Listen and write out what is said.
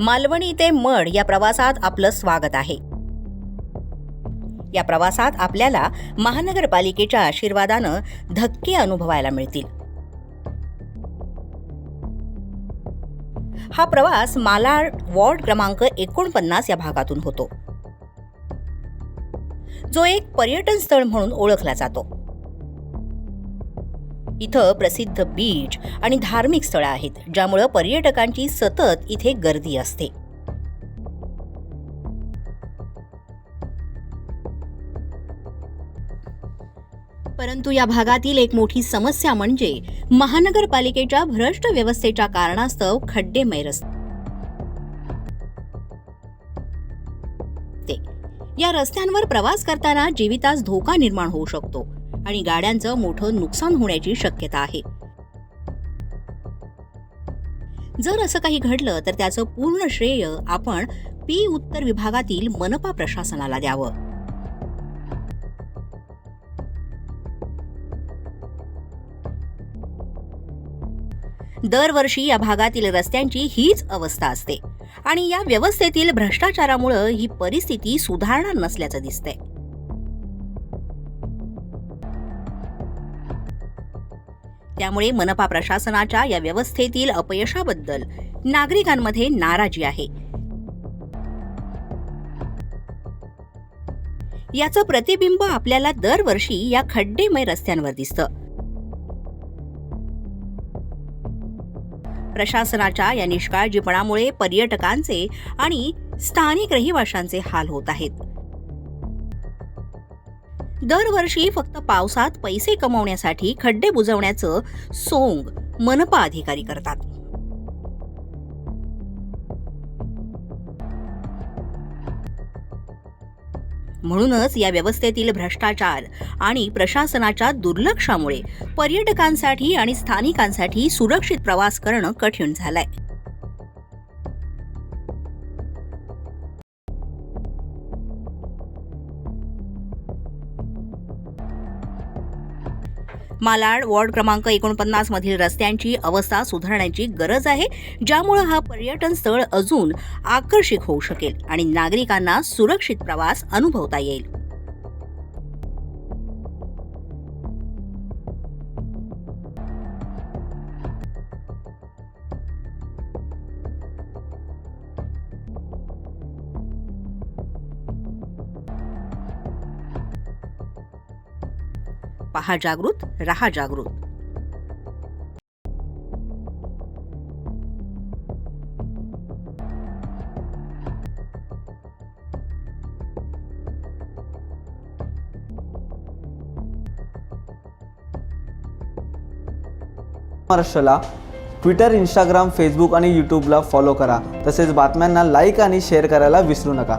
मालवणी ते मड या प्रवासात आपलं स्वागत आहे. या प्रवासात आपल्याला महानगरपालिकेच्या आशीर्वादानं धक्के अनुभवायला मिळतील. हा प्रवास मालाड वॉर्ड क्रमांक एकोणपन्नास या भागातून होतो. जो एक पर्यटन स्थळ म्हणून ओळखला जातो. इथं प्रसिद्ध बीच आणि धार्मिक स्थळं आहेत ज्यामुळं पर्यटकांची सतत इथे गर्दी असते. परंतु या भागातील एक मोठी समस्या म्हणजे महानगरपालिकेच्या भ्रष्ट व्यवस्थेच्या कारणास्तव खड्डेमय रस्ते. या रस्त्यांवर प्रवास करताना जीवितास धोका निर्माण होऊ शकतो. आणि गाड्यांचं मोठं नुकसान होण्याची शक्यता आहे. जर असं काही घडलं तर त्याचं पूर्ण श्रेय आपण पी उत्तर विभागातील मनपा प्रशासनाला द्यावं. दरवर्षी या भागातील रस्त्यांची हीच अवस्था असते आणि या व्यवस्थेतील भ्रष्टाचारामुळं ही परिस्थिती सुधारणार नसल्याचं दिसतंय. त्यामुळे मनपा प्रशासनाच्या या व्यवस्थेतील अपयशाबद्दल नागरिकांमध्ये नाराजी आहे. याचं प्रतिबिंब आपल्याला दरवर्षी या खड्डेमय रस्त्यांवर दिसतं. प्रशासनाच्या या निष्काळजीपणामुळे पर्यटकांचे आणि स्थानिक रहिवाशांचे हाल होत आहेत. दरवर्षी फक्त पावसात पैसे कमवण्यासाठी खड्डे बुजवण्याचं सोंग मनपा अधिकारी करतात. म्हणूनच या व्यवस्थेतील भ्रष्टाचार आणि प्रशासनाच्या दुर्लक्षामुळे पर्यटकांसाठी आणि स्थानिकांसाठी सुरक्षित प्रवास करणं कठीण झालंय. मालाड वॉर्ड क्रमांक एकोणपन्नास मधील रस्त्यांची अवस्था सुधारण्याची गरज आहे ज्यामुळे हा पर्यटन स्थळ अजून आकर्षक होऊ शकेल आणि नागरिकांना सुरक्षित प्रवास अनुभवता येईल. पहा जागृत रहा जागृत. महाराष्ट्राला ट्विटर इंस्टाग्राम फेसबुक आणि यूट्यूबला फॉलो करा. तसेच बातम्यांना लाईक आणि शेअर करायला विसरू नका.